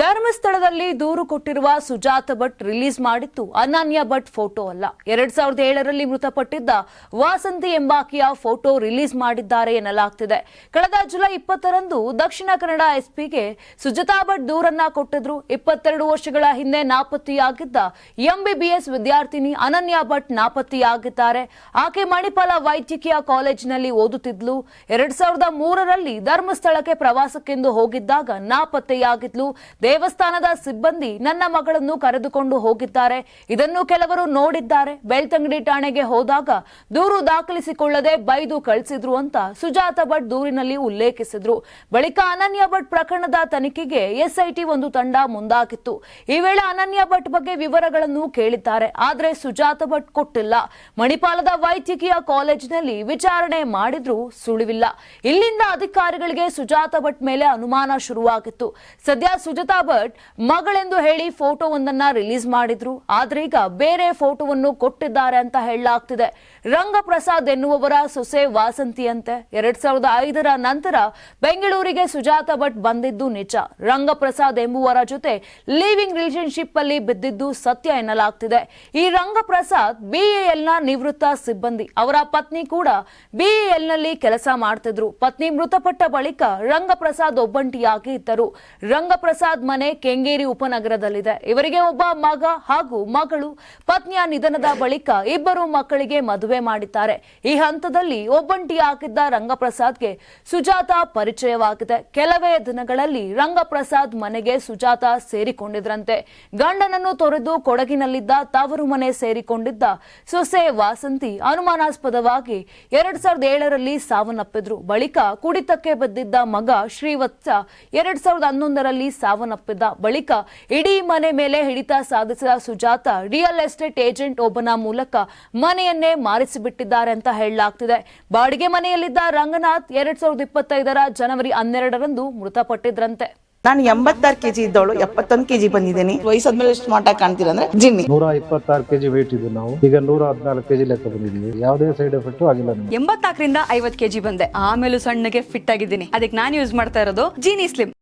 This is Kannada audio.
ಧರ್ಮಸ್ಥಳದಲ್ಲಿ ದೂರು ಕೊಟ್ಟಿರುವ ಸುಜಾತ ಭಟ್ ರಿಲೀಸ್ ಮಾಡಿತ್ತು ಅನನ್ಯ ಭಟ್ ಫೋಟೋ ಅಲ್ಲ. ಎರಡ್ ಸಾವಿರದ ಏಳರಲ್ಲಿ ಮೃತಪಟ್ಟಿದ್ದ ವಾಸಂತಿ ಎಂಬಾಕೆಯ ಫೋಟೋ ರಿಲೀಸ್ ಮಾಡಿದ್ದಾರೆ ಎನ್ನಲಾಗ್ತಿದೆ. ಕಳೆದ ಜುಲೈ ಇಪ್ಪತ್ತರಂದು ದಕ್ಷಿಣ ಕನ್ನಡ ಎಸ್ಪಿಗೆ ಸುಜಾತಾ ಭಟ್ ದೂರನ್ನ ಕೊಟ್ಟಿದ್ರು. ಇಪ್ಪತ್ತೆರಡು ವರ್ಷಗಳ ಹಿಂದೆ ನಾಪತ್ತೆಯಾಗಿದ್ದ ಎಂಬಿಬಿಎಸ್ ವಿದ್ಯಾರ್ಥಿನಿ ಅನನ್ಯ ಭಟ್ ನಾಪತ್ತೆಯಾಗಿದ್ದಾರೆ. ಆಕೆ ಮಣಿಪಾಲ ವೈದ್ಯಕೀಯ ಕಾಲೇಜಿನಲ್ಲಿ ಓದುತ್ತಿದ್ಲು. ಎರಡ್ ಸಾವಿರದ ಮೂರರಲ್ಲಿ ಧರ್ಮಸ್ಥಳಕ್ಕೆ ಪ್ರವಾಸಕ್ಕೆಂದು ಹೋಗಿದ್ದಾಗ ನಾಪತ್ತೆಯಾಗಿದ್ಲು. ದೇವಸ್ಥಾನದ ಸಿಬ್ಬಂದಿ ನನ್ನ ಮಗಳನ್ನು ಕರೆದುಕೊಂಡು ಹೋಗಿದ್ದಾರೆ. ಇದನ್ನು ಕೆಲವರು ನೋಡಿದ್ದಾರೆ. ಬೆಳ್ತಂಗಡಿ ಠಾಣೆಗೆ ಹೋದಾಗ ದೂರು ದಾಖಲಿಸಿಕೊಳ್ಳದೆ ಬೈದು ಕಳಿಸಿದ್ರು ಅಂತ ಸುಜಾತ ಭಟ್ ದೂರಿನಲ್ಲಿ ಉಲ್ಲೇಖಿಸಿದ್ರು. ಬಳಿಕ ಅನನ್ಯ ಭಟ್ ಪ್ರಕರಣದ ತನಿಖೆಗೆ ಎಸ್ಐಟಿ ಒಂದು ತಂಡ ಮುಂದಾಗಿತ್ತು. ಈ ವೇಳೆ ಅನನ್ಯ ಭಟ್ ಬಗ್ಗೆ ವಿವರಗಳನ್ನು ಕೇಳಿದ್ದಾರೆ. ಆದರೆ ಸುಜಾತ ಭಟ್ ಕೊಟ್ಟಿಲ್ಲ. ಮಣಿಪಾಲದ ವೈದ್ಯಕೀಯ ಕಾಲೇಜಿನಲ್ಲಿ ವಿಚಾರಣೆ ಮಾಡಿದ್ರು ಸುಳಿವಿಲ್ಲ. ಇಲ್ಲಿಂದ ಅಧಿಕಾರಿಗಳಿಗೆ ಸುಜಾತ ಭಟ್ ಮೇಲೆ ಅನುಮಾನ ಶುರುವಾಗಿತ್ತು. ಸದ್ಯ ಸುಜಾತಾ ಭಟ್ ಮಗಳೆಂದು ಹೇಳಿ ಫೋಟೋವೊಂದನ್ನ ರಿಲೀಸ್ ಮಾಡಿದ್ರು. ಆದ್ರೆ ಈಗ ಬೇರೆ ಫೋಟೋವನ್ನು ಕೊಟ್ಟಿದ್ದಾರೆ ಅಂತ ಹೇಳಲಾಗ್ತಿದೆ. ರಂಗಪ್ರಸಾದ್ ಎನ್ನುವವರ ಸೊಸೆ ವಾಸಂತಿಯಂತೆ. ಎರಡ್ ಸಾವಿರದ ಐದರ ನಂತರ ಬೆಂಗಳೂರಿಗೆ ಸುಜಾತ ಭಟ್ ಬಂದಿದ್ದು ನಿಜ. ರಂಗಪ್ರಸಾದ್ ಎಂಬುವರ ಜೊತೆ ಲಿವಿಂಗ್ ರಿಲೇಶನ್ಶಿಪ್ ಅಲ್ಲಿ ಬಿದ್ದಿದ್ದು ಸತ್ಯ ಎನ್ನಲಾಗ್ತಿದೆ. ಈ ರಂಗಪ್ರಸಾದ್ ಬಿಎಎಲ್ನ ನಿವೃತ್ತ ಸಿಬ್ಬಂದಿ. ಅವರ ಪತ್ನಿ ಕೂಡ ಬಿಎಎಲ್ನಲ್ಲಿ ಕೆಲಸ ಮಾಡ್ತಿದ್ರು. ಪತ್ನಿ ಮೃತಪಟ್ಟ ಬಳಿಕ ರಂಗಪ್ರಸಾದ್ ಒಬ್ಬಂಟಿಯಾಗಿ ಇದ್ದರು. ರಂಗಪ್ರಸಾದ್ ಮನೆ ಕೆಂಗೇರಿ ಉಪನಗರದಲ್ಲಿದೆ. ಇವರಿಗೆ ಒಬ್ಬ ಮಗ ಹಾಗೂ ಮಗಳು ಪತ್ನಿಯ ನಿಧನದ ಬಳಿಕ ಇಬ್ಬರು ಮಕ್ಕಳಿಗೆ ಮದುವೆ ಮಾಡಿದ್ದಾರೆ. ಈ ಹಂತದಲ್ಲಿ ಒಬ್ಬಂಟಿ ಹಾಕಿದ್ದ ರಂಗಪ್ರಸಾದ್ಗೆ ಸುಜಾತ ಪರಿಚಯವಾಗಿದೆ. ಕೆಲವೇ ದಿನಗಳಲ್ಲಿ ರಂಗಪ್ರಸಾದ್ ಮನೆಗೆ ಸುಜಾತ ಸೇರಿಕೊಂಡಿದ್ರಂತೆ. ಗಂಡನನ್ನು ತೊರೆದು ಕೊಡಗಿನಲ್ಲಿದ್ದ ತವರು ಮನೆ ಸೇರಿಕೊಂಡಿದ್ದ ಸೊಸೆ ವಾಸಂತಿ ಅನುಮಾನಾಸ್ಪದವಾಗಿ ಎರಡ್ ಸಾವಿರದ ಏಳರಲ್ಲಿ ಸಾವನ್ನಪ್ಪಿದ್ರು. ಬಳಿಕ ಕುಡಿತಕ್ಕೆ ಬಿದ್ದಿದ್ದ ಮಗ ಶ್ರೀವತ್ಸ ಎರಡ್ ಸಾವಿರದ ಹನ್ನೊಂದರಲ್ಲಿ ಸಾವನ್ನಪ್ಪಿದ್ದ ಬಳಿಕ ಇಡೀ ಮನೆ ಮೇಲೆ ಹಿಡಿತ ಸಾಧಿಸಿದ ಸುಜಾತ ರಿಯಲ್ ಎಸ್ಟೇಟ್ ಏಜೆಂಟ್ ಒಬ್ಬನ ಮೂಲಕ ಮನೆಯನ್ನೇ ಮಾರಿಸಿಬಿಟ್ಟಿದ್ದಾರೆ ಅಂತ ಹೇಳಲಾಗ್ತಿದೆ. ಬಾಡಿಗೆ ಮನೆಯಲ್ಲಿದ್ದ ರಂಗನಾಥ್ ಎರಡ್ ಸಾವಿರದ ಇಪ್ಪತ್ತೈದರ ಜನವರಿ ಹನ್ನೆರಡರಂದು ಮೃತಪಟ್ಟಿದ್ರಂತೆ. ನಾನು ಎಂಬತ್ತಾರು ಕೆಜಿ ಇದ್ದವಳು ಎಪ್ಪತ್ತೊಂದು ಕೆಜಿ ಬಂದಿದ್ದೀನಿ. ವಯಸ್ಸಾದ್ಮೇಲೆ ಸ್ಮಾರ್ಟ್ ಆಗಿ ಕಾಣ್ತೀರ ಅಂದ್ರೆ ಜಿನ್ನಿ. ನೂರ ಇಪ್ಪತ್ತಾರು ಕೆಜಿ ವೇಟ್ ಇದ್ದು ನಾವು. ಈಗ ನೂರ ಹದಿನಾಲ್ಕು ಕೆಜಿ ಲೆಕ್ಕ ಬಂದಿದ್ದೀವಿ. ಯಾವುದೇ ಸೈಡ್ ಎಫೆಕ್ಟ್ ಆಗಿಲ್ಲ ಎಂಬತ್ತಾಕರಿಂದ ಎಂಬತ್ನಾಲ್ಕರಿಂದ ಐವತ್ ಕೆಜಿ ಬಂದೆ. ಆಮೇಲೆ ಸಣ್ಣಗೆ ಫಿಟ್ ಆಗಿದ್ದೀನಿ. ಅದಕ್ಕೆ ನಾನು ಯೂಸ್ ಮಾಡ್ತಾ ಇರೋದು ಜೀನಿ ಸ್ಲಿಮ್